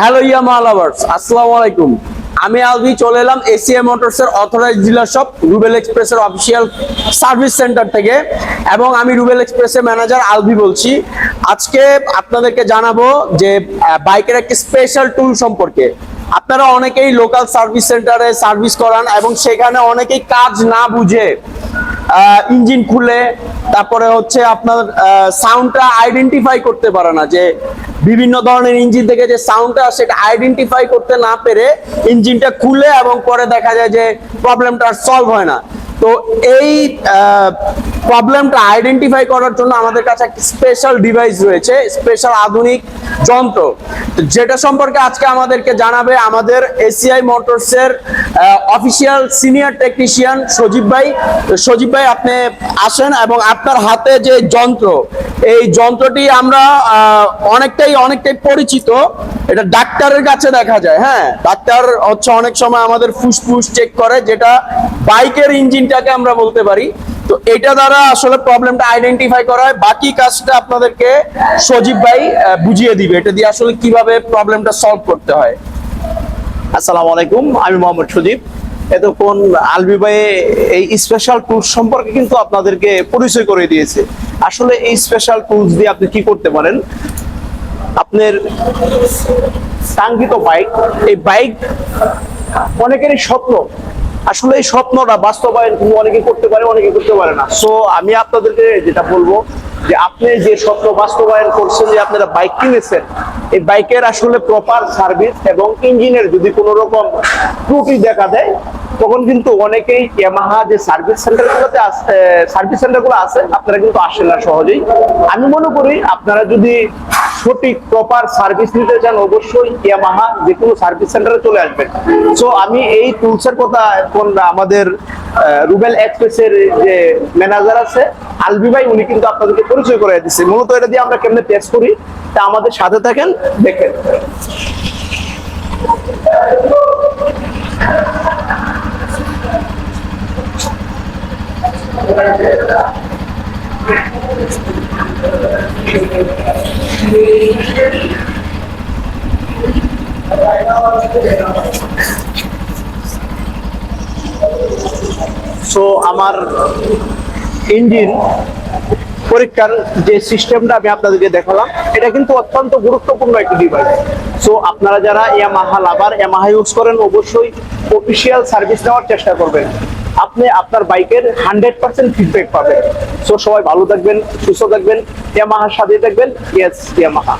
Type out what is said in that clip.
Hello ইয়ামা lovers আসসালামু আলাইকুম। আমি আলভি চলে এলাম এসিএ মোটরস এর অথরাইজ ডিলার শপ রুবেল এক্সপ্রেসের অফিসিয়াল সার্ভিস সেন্টার থেকে। এবং আমি রুবেল এক্সপ্রেসের ম্যানেজার আলভি বলছি। আজকে আপনাদেরকে জানাব যে বাইকের একটি স্পেশাল টুল সম্পর্কে। আপনারা অনেকেই লোকাল সার্ভিস সেন্টারে সার্ভিস করান এবং সেখানে অনেকেই কাজ না বুঝে ইঞ্জিন খুলে তারপরে হচ্ছে আপনার সাউন্ডটা আইডেন্টিফাই করতে পারে না, যে বিভিন্ন ধরনের ইঞ্জিন থেকে যে সাউন্ডটা সেটা আইডেন্টিফাই করতে না পেরে ইঞ্জিনটা খুলে এবং পরে দেখা যায় যে প্রবলেমটা সলভ হয় না। তো এই প্রবলেমটা আইডেন্টিফাই করার জন্য আমাদের কাছে একটা স্পেশাল ডিভাইস রয়েছে স্পেশাল আধুনিক যন্ত্র। যেটা সম্পর্কে আজকে আমাদেরকে জানাবে আমাদের এসিআই মোটরসের অফিসিয়াল সিনিয়র টেকনিশিয়ান সজীব ভাই। সজীব ভাই, আপনি আসেন এবং আপনার হাতে যে যন্ত্র, এই যন্ত্রটি আমরা অনেকটাই অনেকটাই পরিচিত। এটা ডাক্তারের কাছে দেখা যায় হ্যাঁ। ডাক্তার হচ্ছে অনেক সময় আমাদের ফুসফুস চেক করে, যেটা বাইকের ইঞ্জিনটাকে আমরা বলতে পারি। তো এটা দ্বারা আসলে প্রবলেমটা আইডেন্টিফাই করা হয়। বাকি কাজটা আপনাদেরকে সজীব ভাই বুঝিয়ে দিবে। এটা দিয়ে আসলে কীভাবে প্রবলেমটা সলভ করতে হয়। আসসালামু আলাইকুম, আমি মোহাম্মদ এতক্ষণ আলবি ভাই এই স্পেশাল টুলস সম্পর্কে কিন্তু আপনাদেরকে পরিচয় করে দিয়েছে। আসলে এই স্পেশাল টুলস দিয়ে আপনি কি করতে পারেন? আপনার কাঙ্ক্ষিত বাইক এই বাইক অনেকেরই স্বপ্ন আসলে এই স্বপ্নটা বাস্তবায়ন কিন্তু অনেকে করতে পারে, অনেকে করতে পারে না। সো আমি আপনাদেরকে যেটা বলব যে আপনি যে স্বপ্ন বাস্তবায়ন করছেন, যে আপনারা বাইক কিনেছেন, এই বাইকের আসলে প্রপার সার্ভিস এবং ইঞ্জিনের যদি কোনো রকম ত্রুটি দেখা দেয়, তখন কিন্তু অনেকেই ইয়ামাহা যে সার্ভিস সেন্টারগুলোতে সার্ভিস সেন্টারগুলো আছে, আপনারা কিন্তু আসেন না সহজেই। আমি মনে করি আপনারা যদি সঠিক প্রপার সার্ভিস নিতে চান, অবশ্যই ইয়ামাহা যে কোনো সার্ভিস সেন্টারে চলে আসবেন। সো আমি এই টুলসের কথা এখন আমাদের রুবেল এক্সপ্রেসের যে ম্যানেজার আছে, আলবি ভাই, উনি কিন্তু আপনাদেরকে পরিচয় করে দিচ্ছে মূলত এটা দিয়ে আমরা কেমনে টেস্ট করি, তা আমাদের সাথে থাকেন, দেখেন। সো আমার ইঞ্জিন পরীক্ষার যে সিস্টেমটা আমি আপনাদেরকে দেখালাম, এটা কিন্তু অত্যন্ত গুরুত্বপূর্ণ একটি ডিভাইস সো আপনারা যারা ইয়ামাহা লাভার ইয়ামাহা ইউজ করেন, অবশ্যই অফিসিয়াল সার্ভিস নেওয়ার চেষ্টা করবেন। আপনি আপনার বাইকের হান্ড্রেড পার্সেন্ট ফিডব্যাক পাবেন। সো সবাই ভালো থাকবেন, সুস্থ থাকবেন ইয়ামাহা সাথে থাকবেন। Yes Yamaha.